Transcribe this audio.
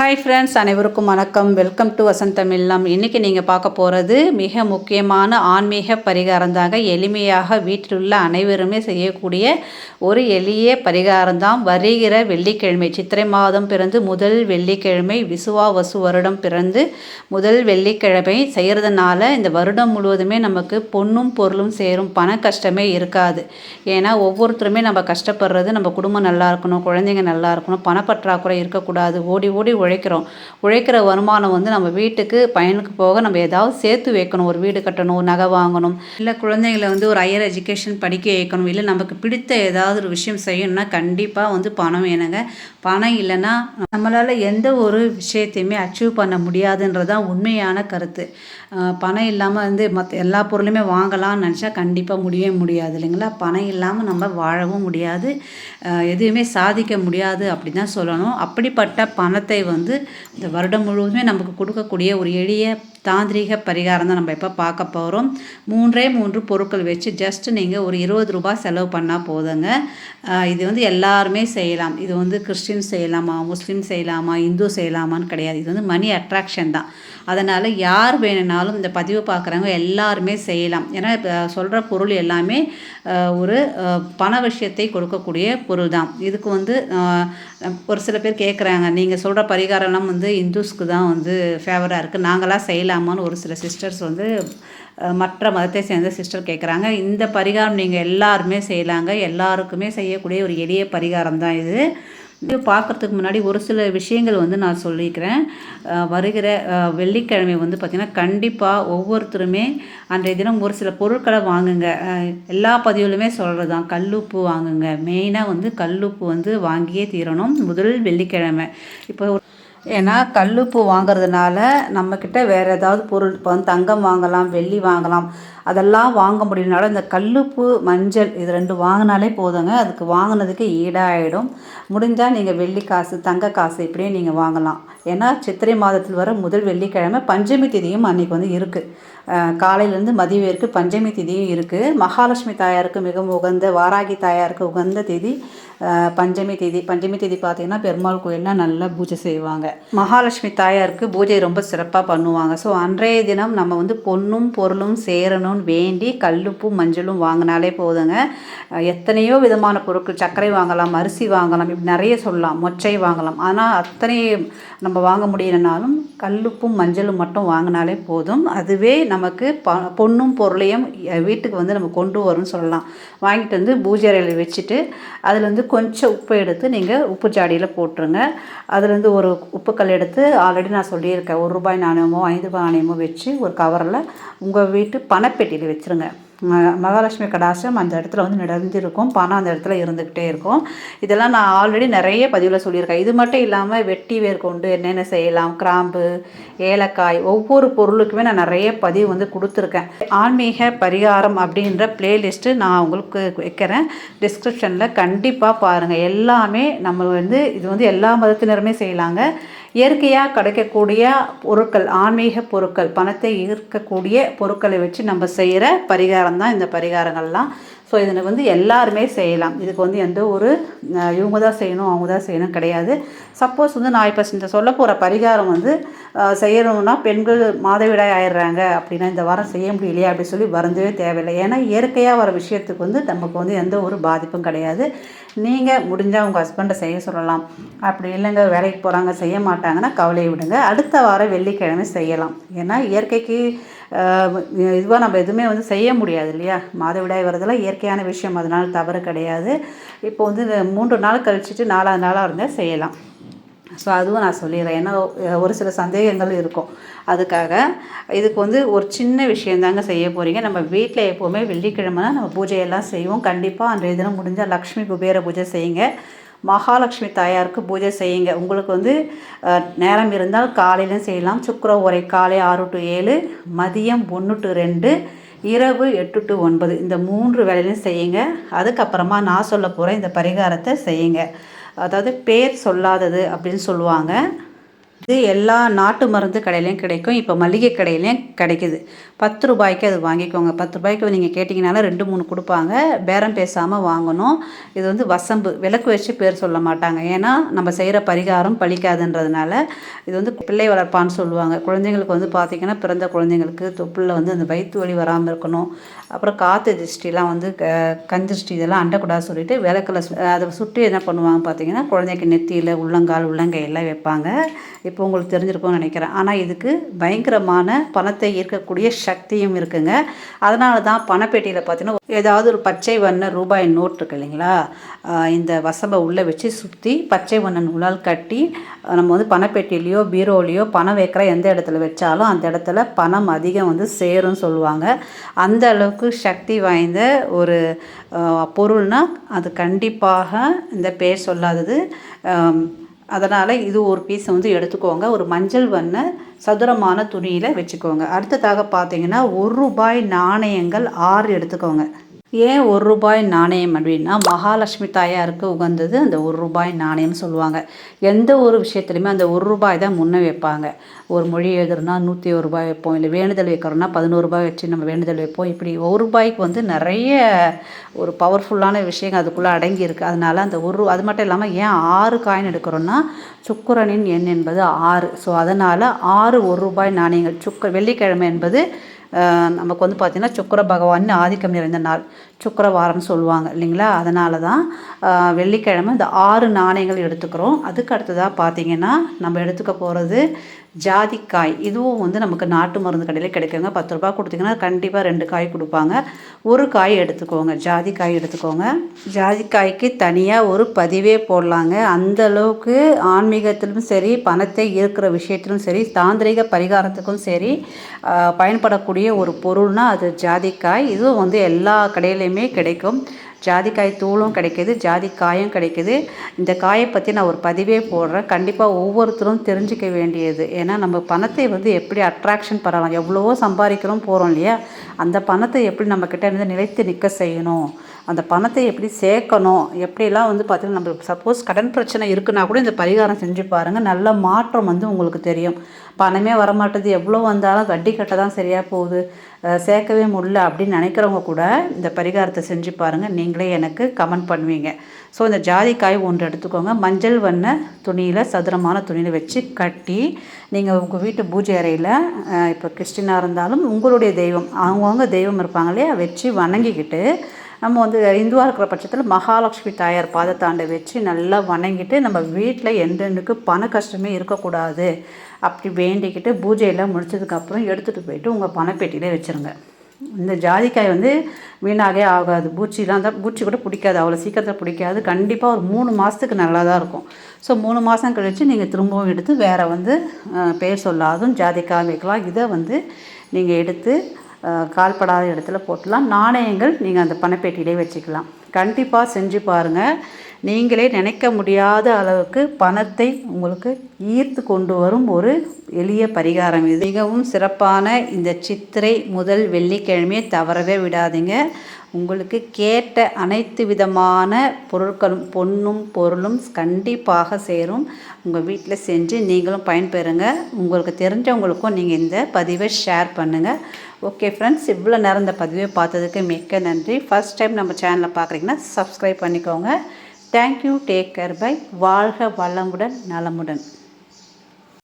Hi friends அனைவருக்கும் வணக்கம். Welcome to வசந்தம் இல்லம் இன்றைக்கி நீங்கள் பார்க்க போகிறது மிக முக்கியமான ஆன்மீக பரிகாரம் தாங்க எளிமையாக வீட்டில் உள்ள அனைவருமே செய்யக்கூடிய ஒரு எளிய பரிகாரம் தான் வருகிற வெள்ளிக்கிழமை சித்திரை மாதம் பிறந்து முதல் வெள்ளிக்கிழமை விசுவா வசு வருடம் பிறந்து முதல் வெள்ளிக்கிழமை செய்கிறதுனால இந்த வருடம் முழுவதுமே நமக்கு பொண்ணும் பொருளும் சேரும் பண கஷ்டமே இருக்காது. ஏன்னா ஒவ்வொருத்தருமே நம்ம கஷ்டப்படுறது நம்ம குடும்பம் நல்லா இருக்கணும் குழந்தைங்க நல்லா இருக்கணும் பணப்பற்றாக்குறை இருக்கக்கூடாது ஓடி ஓடி உழைக்கிறோம். உழைக்கிற வருமானம் வந்து நம்ம வீட்டுக்கு பயனுக்கு போக நம்ம ஏதாவது சேர்த்து வைக்கணும். ஒரு வீடு கட்டணும் ஒரு நகை வாங்கணும். இல்லை குழந்தைங்களை வந்து ஒரு ஹையர் எஜுகேஷன் படிக்க வைக்கணும். இல்லை நமக்கு பிடித்த ஏதாவது ஒரு விஷயம் செய்யணும்னா கண்டிப்பாக வந்து பணம் வேணுங்க. பணம் இல்லைன்னா நம்மளால் எந்த ஒரு விஷயத்தையுமே அச்சீவ் பண்ண முடியாதுன்றது தான் உண்மையான கருத்து. பணம் இல்லாமல் வந்து மற்ற எல்லா பொருளுமே வாங்கலாம்னு நினச்சா கண்டிப்பாக முடியவே முடியாது இல்லைங்களா? பணம் இல்லாமல் நம்ம வாழவும் முடியாது எதுவுமே சாதிக்க முடியாது அப்படி தான் சொல்லணும். அப்படிப்பட்ட பணத்தை வந்து இந்த வருடம் முழுவதுமே நமக்கு கொடுக்கக்கூடிய ஒரு எளிய தாந்திரிக பரிகாரம் தான் நம்ம இப்போ பார்க்க போகிறோம் மூன்றே மூன்று பொருட்கள் வச்சு ஜஸ்ட் நீங்கள் ஒரு இருபது ரூபாய் செலவு பண்ணால் போதுங்க. இது வந்து எல்லாருமே செய்யலாம். இது வந்து கிறிஸ்டின் செய்யலாமா முஸ்லீம் செய்யலாமா இந்து செய்யலாமான்னு கிடையாது. இது வந்து மணி அட்ராக்ஷன் தான். அதனால் யார் வேணும்னாலும் இந்த பதிவு பார்க்குறவங்க எல்லாருமே செய்யலாம். ஏன்னா இப்போ சொல்கிற பொருள் எல்லாமே ஒரு பண விஷயத்தை கொடுக்கக்கூடிய பொருள் தான் இதுக்கு வந்து ஒரு சில பேர் கேட்குறாங்க நீங்கள் சொல்கிற பரிகாரம்லாம் வந்து இந்துஸ்க்கு தான் வந்து ஃபேவராக இருக்குது நாங்களாம் செய்யலாமான்னு ஒரு சில சிஸ்டர்ஸ் வந்து மற்ற மதத்தை சேர்ந்த சிஸ்டர் கேட்குறாங்க இந்த பரிகாரம் நீங்கள் எல்லாருமே செய்யலாங்க. எல்லாருக்குமே செய்யக்கூடிய ஒரு எளிய பரிகாரம் தான் இது. இது பார்க்குறதுக்கு முன்னாடி ஒரு சில விஷயங்கள் வந்து நான் சொல்லிக்கிறேன். வருகிற வெள்ளிக்கிழமை வந்து பார்த்திங்கன்னா கண்டிப்பாக ஒவ்வொருத்தருமே அன்றைய தினம் ஒரு சில பொருட்களை வாங்குங்க. எல்லா பதிவுலையுமே சொல்கிறது தான் கல்லுப்பு வாங்குங்க. மெயினாக வந்து கல்லுப்பு வந்து வாங்கியே தீரணும் முதல் வெள்ளிக்கிழமை. இப்போ ஏன்னா கல்லுப்பு வாங்குறதுனால நம்மக்கிட்ட வேறு ஏதாவது பொருள் இப்போ வந்து தங்கம் வாங்கலாம் வெள்ளி வாங்கலாம். அதெல்லாம் வாங்க முடியலனாலும் இந்த கல்லுப்பு மஞ்சள் இது ரெண்டு வாங்கினாலே போதுங்க. அதுக்கு வாங்கினதுக்கு ஈடாகிடும் முடிஞ்சால் நீங்கள் வெள்ளி காசு தங்க காசு இப்படியே நீங்கள் வாங்கலாம். ஏன்னா சித்திரை மாதத்தில் வர முதல் வெள்ளிக்கிழமை பஞ்சமி திதியும் அன்றைக்கி வந்து இருக்குது காலையிலேருந்து மதியம் வரைக்கும் பஞ்சமி திதியும் இருக்குது மகாலட்சுமி தாயாருக்கு மிகவும் உகந்த வாராகி தாயாருக்கு உகந்த திதி பஞ்சமி திதி. பஞ்சமி திதி பார்த்திங்கன்னா பெருமாள் கோயிலில் நல்லா பூஜை செய்வாங்க. மகாலட்சுமி தாயாருக்கு பூஜை ரொம்ப சிறப்பாக பண்ணுவாங்க. ஸோ அன்றைய தினம் நம்ம வந்து பொன்னும் பொருளும் சேரணும்னு வேண்டி கல்லுப்பும் மஞ்சளும் வாங்கினாலே போதுங்க. எத்தனையோ விதமான பொருட்கள் சர்க்கரை வாங்கலாம் அரிசி வாங்கலாம் இப்படி நிறைய சொல்லலாம் மொச்சை வாங்கலாம். ஆனால் அத்தனை நம்ம வாங்க முடியலனாலும் கல்லுப்பும் மஞ்சளும் மட்டும் வாங்கினாலே போதும். அதுவே நமக்கு ப பொண்ணும் பொருளையும் வீட்டுக்கு வந்து நம்ம கொண்டு வரும்னு சொல்லலாம். வாங்கிட்டு வந்து பூஜை அறையில் வச்சுட்டு அதில் வந்து கொஞ்சம் உப்பு எடுத்து நீங்கள் உப்பு ஜாடியில் போட்டுருங்க. அதுலேருந்து ஒரு உப்புக்கல் எடுத்து ஆல்ரெடி நான் சொல்லியிருக்கேன் ஒரு ரூபாய் நாணயமோ ஐந்து ரூபாய் நாணயமோ வச்சு ஒரு கவரில் உங்கள் வீட்டு பணப்பெட்டியில் வச்சுருங்க. மகாலட்சுமி கடாசம் அந்த இடத்துல வந்து நிறைஞ்சிருக்கும் பணம் அந்த இடத்துல இருந்துக்கிட்டே இருக்கும். இதெல்லாம் நான் ஆல்ரெடி நிறைய பதிவில் சொல்லியிருக்கேன். இது மட்டும் இல்லாமல் வெட்டி வேர் கொண்டு என்னென்ன செய்யலாம்? கிராம்பு ஏலக்காய் ஒவ்வொரு பொருளுக்குமே நான் நிறைய பதிவு வந்து கொடுத்துருக்கேன். ஆன்மீக பரிகாரம் அப்படின்ற பிளேலிஸ்ட்டு நான் உங்களுக்கு வைக்கிறேன். டிஸ்கிரிப்ஷனில் கண்டிப்பாக பாருங்கள் எல்லாமே நம்ம வந்து இது வந்து எல்லா மதத்தினருமே செய்யலாங்க. இயற்கையாக கிடைக்கக்கூடிய பொருட்கள் ஆன்மீக பொருட்கள் பணத்தை ஈர்க்கக்கூடிய பொருட்களை வச்சு நம்ம செய்கிற பரிகாரம் தான் இந்த பரிகாரங்கள்லாம். ஸோ இதனை வந்து எல்லாருமே செய்யலாம். இதுக்கு வந்து எந்த ஒரு இவங்க தான் செய்யணும் அவங்க தான் செய்யணும் கிடையாது. சப்போஸ் வந்து நான் இப்போ இந்த சொல்ல போகிற பரிகாரம் வந்து செய்யணும்னா பெண்கள் மாதவிடாய் ஆயிடுறாங்க அப்படின்னா இந்த வாரம் செய்ய முடியலையா அப்படின்னு சொல்லி வருந்தவே தேவையில்லை. ஏன்னா இயற்கையாக வர விஷயத்துக்கு வந்து நமக்கு வந்து எந்த ஒரு பாதிப்பும் கிடையாது. நீங்கள் முடிஞ்சால் உங்கள் ஹஸ்பண்டை செய்ய சொல்லலாம். அப்படி இல்லைங்க வேலைக்கு போகிறாங்க செய்ய மாட்டாங்கன்னா கவலையை விடுங்க. அடுத்த வாரம் வெள்ளிக்கிழமை செய்யலாம். ஏன்னா இயற்கைக்கு இதுவாக நம்ம எதுவுமே வந்து செய்ய முடியாது இல்லையா? மாதவிடாய் வரதெல்லாம் இயற்கையான விஷயம். அதனால் தவறு கிடையாது. இப்போ வந்து இந்த மூன்று நாள் கழிச்சிட்டு நாலாவது நாளாக இருந்தால் செய்யலாம். ஸோ அதுவும் நான் சொல்லிடுறேன். ஏன்னா ஒரு சில சந்தேகங்கள் இருக்கும். அதுக்காக இதுக்கு வந்து ஒரு சின்ன விஷயந்தாங்க செய்ய போகிறீங்க நம்ம வீட்டில் எப்போவுமே வெள்ளிக்கிழமைனா நம்ம பூஜையெல்லாம் செய்வோம். கண்டிப்பாக அன்றைய தினம் முடிஞ்சால் லக்ஷ்மி குபேர பூஜை செய்யுங்க. மகாலட்சுமி தாயாருக்கு பூஜை செய்யுங்க. உங்களுக்கு வந்து நேரம் இருந்தால் காலையிலும் செய்யலாம். சுக்கர உரை காலை ஆறு டு ஏழு மதியம் ஒன்று டு ரெண்டு இரவு எட்டு டு ஒன்பது. இந்த மூன்று வேலையிலும் செய்யுங்க. அதுக்கப்புறமா நான் சொல்ல போகிற இந்த பரிகாரத்தை செய்யுங்க. அதாவது பேர் சொல்லாதது அப்படின்னு சொல்லுவாங்க. இது எல்லா நாட்டு மருந்து கடையிலையும் கிடைக்கும். இப்போ மளிகை கடையிலையும் கிடைக்குது. பத்து ரூபாய்க்கு அது வாங்கிக்கோங்க. பத்து ரூபாய்க்கு நீங்கள் கேட்டிங்கனாலும் ரெண்டு மூணு கொடுப்பாங்க. பேரம் பேசாமல் வாங்கணும். இது வந்து வசம்பு. விளக்கு வச்சு பேர் சொல்ல மாட்டாங்க. ஏன்னா நம்ம செய்கிற பரிகாரம் பழிக்காதுன்றதுனால இது வந்து பிள்ளை வளர்ப்பான்னு சொல்லுவாங்க. குழந்தைங்களுக்கு வந்து பார்த்திங்கன்னா பிறந்த குழந்தைங்களுக்கு தொப்புளில் வந்து அந்த வயிற்று வலி வராமல் இருக்கணும். அப்புறம் காற்று திருஷ்டிலாம் வந்து க இதெல்லாம் அண்டக்கூடாது சொல்லிட்டு விளக்கில் அதை சுட்டு என்ன பண்ணுவாங்க பார்த்தீங்கன்னா குழந்தைக்கு நெத்தியில் உள்ளங்கால் உள்ளங்கையெல்லாம் வைப்பாங்க. இப்போ உங்களுக்கு தெரிஞ்சிருக்கும்னு நினைக்கிறேன். ஆனால் இதுக்கு பயங்கரமான பணத்தை ஈர்க்கக்கூடிய சக்தியும் இருக்குங்க. அதனால தான் பணப்பேட்டியில் பார்த்தீங்கன்னா ஏதாவது ஒரு பச்சை வண்ண ரூபாய் நோட் இருக்கு இல்லைங்களா? இந்த வசம்பை உள்ளே வச்சு சுற்றி பச்சை வண்ண நூலால் கட்டி நம்ம வந்து பணப்பெட்டிலையோ பீரோலையோ பணம் வைக்கிற எந்த இடத்துல வச்சாலும் அந்த இடத்துல பணம் அதிகம் வந்து சேரும்னு சொல்லுவாங்க. அந்த அளவுக்கு சக்தி வாய்ந்த ஒரு பொருள்னால் அது கண்டிப்பாக இந்த பேர் சொல்லாதது அதனால் இது ஒரு பீஸை வந்து எடுத்துக்கோங்க. ஒரு மஞ்சள் வண்ண சதுரமான துணியில் வச்சுக்கோங்க. அடுத்ததாக பார்த்தீங்கன்னா ஒரு ரூபாய் நாணயங்கள் ஆறு எடுத்துக்கோங்க. ஏன் ஒரு ரூபாய் நாணயம் அப்படின்னா மகாலட்சுமி தாயாருக்கு உகந்தது அந்த ஒரு ரூபாய் நாணயம் சொல்லுவாங்க. எந்த ஒரு விஷயத்துலையுமே அந்த ஒரு ரூபாய் தான் முன்னே வைப்பாங்க. ஒரு மொழி எழுதுறோன்னா நூற்றி ஒரு ரூபாய் வைப்போம் இல்லை வேண்டுதல் வைக்கிறோன்னா பதினோரு ரூபாய் வச்சு நம்ம வேண்டுதல் வைப்போம். இப்படி ஒரு ரூபாய்க்கு வந்து நிறைய ஒரு பவர்ஃபுல்லான விஷயங்கள் அதுக்குள்ளே அடங்கியிருக்கு அதனால் அந்த ஒரு அது மட்டும் இல்லாமல் ஏன் ஆறு காயின் எடுக்கிறோன்னா சுக்கரனின் எண் என்பது ஆறு. ஸோ அதனால் ஆறு ஒரு ரூபாய் நாணயங்கள் சுக்க வெள்ளிக்கிழமை என்பது நமக்கு வந்து பார்த்திங்கன்னா சுக்கர பகவான் ஆதிக்கம் நிறைந்த நாள். சுக்கரவாரம்னு சொல்லுவாங்க இல்லைங்களா? அதனால தான் வெள்ளிக்கிழமை இந்த ஆறு நாணயங்கள் எடுத்துக்கிறோம். அதுக்கு அடுத்ததாக பார்த்திங்கன்னா நம்ம எடுத்துக்க போகிறது ஜாதிக்காய் இதுவும் வந்து நமக்கு நாட்டு மருந்து கடையில் கிடைக்குங்க. பத்து ரூபா கொடுத்தீங்கன்னா கண்டிப்பாக ரெண்டு காய் கொடுப்பாங்க. ஒரு காய் எடுத்துக்கோங்க. ஜாதிக்காய் எடுத்துக்கோங்க. ஜாதிக்காய்க்கு தனியாக ஒரு பதிவே போடலாங்க. அந்த அளவுக்கு ஆன்மீகத்திலும் சரி பணத்தை ஈர்க்கிற விஷயத்திலும் சரி தாந்திரிக பரிகாரத்துக்கும் சரி பயன்படக்கூடிய ஒரு பொருள்னால் அது ஜாதிக்காய். இதுவும் வந்து எல்லா கடையிலையுமே கிடைக்கும். ஜாதிக்காய் தூளும் கிடைக்கிது ஜாதிக்காயும் கிடைக்கிது. இந்த காயை பற்றி நான் ஒரு பதிவே போடுறேன். கண்டிப்பாக ஒவ்வொருத்தரும் தெரிஞ்சிக்க வேண்டியது. ஏன்னா நம்ம பணத்தை வந்து எப்படி அட்ராக்ஷன் பண்ணலாம்? எவ்வளவோ சம்பாதிக்கிறோம் போகிறோம் இல்லையா? அந்த பணத்தை எப்படி நம்மக்கிட்ட இருந்து நிலைத்து நிற்க செய்யணும்? அந்த பணத்தை எப்படி சேர்க்கணும்? எப்படிலாம் வந்து பார்த்திங்கன்னா நம்ம சப்போஸ் கடன் பிரச்சனை இருக்குன்னா கூட இந்த பரிகாரம் செஞ்சு பாருங்கள் நல்ல மாற்றம் வந்து உங்களுக்கு தெரியும். பணமே வரமாட்டேது. எவ்வளோ வந்தாலும் வட்டி கட்ட தான் சரியாக போகுது. சேர்க்கவே முடில அப்படின்னு நினைக்கிறவங்க கூட இந்த பரிகாரத்தை செஞ்சு பாருங்கள் நீங்களே எனக்கு கமெண்ட் பண்ணுவீங்க. ஸோ இந்த ஜாதிக்காய் ஒன்று எடுத்துக்கோங்க. மஞ்சள் வண்ண துணியில் சதுரமான துணியில் வச்சு கட்டி நீங்கள் உங்கள் வீட்டு பூஜை அறையில் இப்போ கிறிஸ்டினாக இருந்தாலும் உங்களுடைய தெய்வம் அவங்கவுங்க தெய்வம் இருப்பாங்க இல்லையா வச்சு வணங்கிக்கிட்டு நம்ம வந்து இந்துவாக இருக்கிற பட்சத்தில் மகாலட்சுமி தாயார் பாதத்தாண்டை வச்சு நல்லா வணங்கிட்டு நம்ம வீட்டில் எந்தெண்டுக்கு பண கஷ்டமே இருக்கக்கூடாது அப்படி வேண்டிக்கிட்டு பூஜையெல்லாம் முடிச்சதுக்கப்புறம் எடுத்துகிட்டு போயிட்டு உங்கள் பணப்பேட்டியிலே வச்சுருங்க. இந்த ஜாதிக்காய் வந்து வீணாகவே ஆகாது. பூச்சிலாம் தான் பூச்சி கூட பிடிக்காது. அவ்வளோ சீக்கிரத்தில் பிடிக்காது. கண்டிப்பாக ஒரு மூணு மாதத்துக்கு நல்லா தான் இருக்கும். ஸோ மூணு மாதம் கழித்து நீங்கள் திரும்பவும் எடுத்து வேறு வந்து பேர் சொல்லாதும் ஜாதிக்காய் வைக்கலாம். இதை வந்து நீங்கள் எடுத்து கால்படாத இடத்துல போட்டலாம். நாணயங்கள் நீங்கள் அந்த பணப்பேட்டியிலே வச்சுக்கலாம். கண்டிப்பாக செஞ்சு பாருங்கள் நீங்களே நினைக்க முடியாத அளவுக்கு பணத்தை உங்களுக்கு ஈர்த்து கொண்டு வரும் ஒரு எளிய பரிகாரம் இது. மிகவும் சிறப்பான இந்த சித்திரை முதல் வெள்ளிக்கிழமையை தவறவே விடாதீங்க. உங்களுக்கு கேட்ட அனைத்து விதமான பொருட்களும் பொண்ணும் பொருளும் கண்டிப்பாக சேரும். உங்கள் வீட்டில் செஞ்சு நீங்களும் பயன்பெறுங்க. உங்களுக்கு தெரிஞ்சவங்களுக்கும் நீங்கள் இந்த பதிவை ஷேர் பண்ணுங்கள் ஓகே ஃப்ரெண்ட்ஸ் இவ்வளோ நேரம் இந்த பதிவை பார்த்ததுக்கு மிக்க நன்றி. ஃபஸ்ட் டைம் நம்ம சேனலை பார்க்குறீங்கன்னா சப்ஸ்கிரைப் பண்ணிக்கோங்க. தேங்க்யூ டேக் கேர் பை வாழ்க வளமுடன் நலமுடன்.